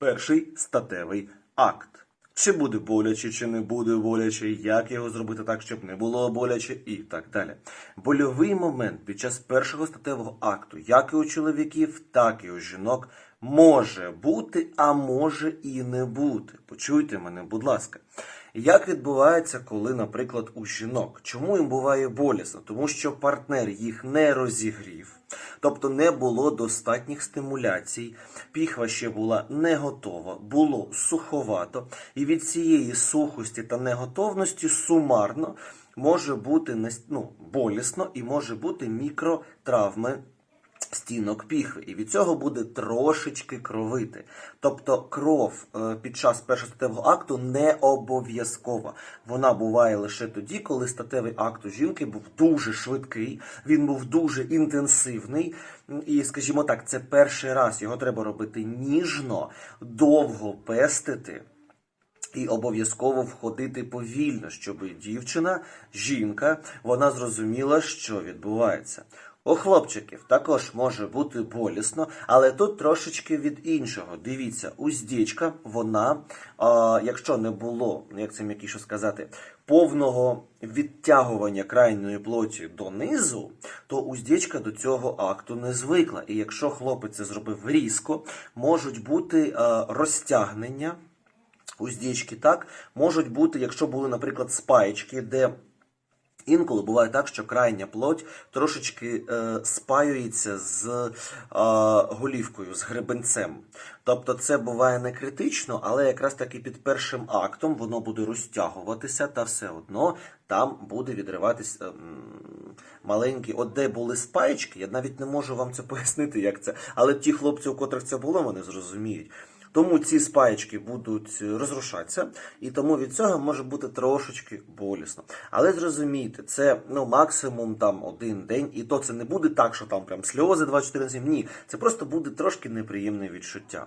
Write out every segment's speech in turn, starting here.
перший статевий акт. Чи буде боляче, чи не буде боляче, як його зробити так, щоб не було боляче, і так далі. Больовий момент під час першого статевого акту, як і у чоловіків, так і у жінок, може бути, а може і не бути. Почуйте мене, будь ласка. Як відбувається, коли, наприклад, у жінок? Чому їм буває болісно? Тому що партнер їх не розігрів, тобто не було достатніх стимуляцій, піхва ще була не готова, було суховато, і від цієї сухості та неготовності сумарно може бути ну, болісно і може бути мікротравми стінок піхви, і від цього буде трошечки кровити. Тобто кров е, під час першого статевого акту не обов'язкова. Вона буває лише тоді, коли статевий акт у жінки був дуже швидкий, він був дуже інтенсивний. І, скажімо так, це перший раз. Його треба робити ніжно, довго пестити. І обов'язково входити повільно, щоб дівчина, жінка, вона зрозуміла, що відбувається. У хлопчиків також може бути болісно, але тут трошечки від іншого. Дивіться, уздічка, вона, а, якщо не було, як це м'якіше сказати, повного відтягування крайньої плоті донизу, то уздічка до цього акту не звикла. І якщо хлопець це зробив різко, можуть бути а, розтягнення уздічки, так, можуть бути, якщо були, наприклад, спаєчки, де інколи буває так, що крайня плоть трошечки е, спаюється з е, голівкою, з гребенцем. Тобто це буває не критично, але якраз таки під першим актом воно буде розтягуватися, та все одно там буде відриватись ем, маленькі, от де були спаєчки, я навіть не можу вам це пояснити, як це. Але ті хлопці, у котрих це було, вони зрозуміють. Тому ці спаєчки будуть розрушатися, і тому від цього може бути трошечки болісно. Але зрозумійте, це ну максимум там один день, і то це не буде так, що там прям сльози 24 на 7. Ні, це просто буде трошки неприємне відчуття.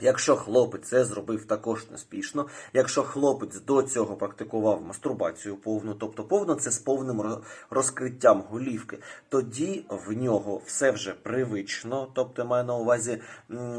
Якщо хлопець це зробив також неспішно, якщо хлопець до цього практикував мастурбацію повну, тобто повну це з повним розкриттям голівки, тоді в нього все вже привично, тобто маю на увазі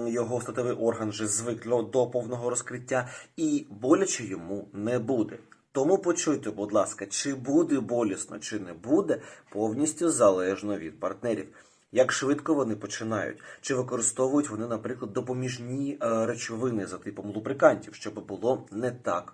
його статевий орган вже звик до повного розкриття, і боляче йому не буде. Тому почуйте, будь ласка, чи буде болісно, чи не буде, повністю залежно від партнерів. Як швидко вони починають? Чи використовують вони, наприклад, допоміжні е, речовини за типом лубрикантів, щоб було не так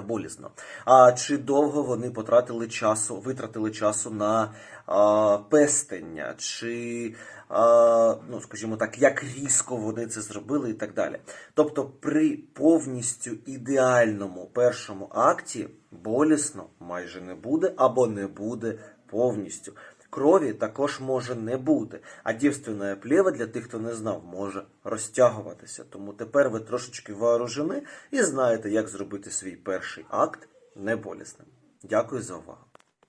болісно? А чи довго вони потратили часу, витратили часу на а, пестення, чи, а, ну, скажімо так, як різко вони це зробили і так далі. Тобто, при повністю ідеальному першому акті болісно майже не буде або не буде повністю. Крові також може не бути, а дівственне плєва, для тих, хто не знав, може розтягуватися. Тому тепер ви трошечки вооружені і знаєте, як зробити свій перший акт неболісним. Дякую за увагу.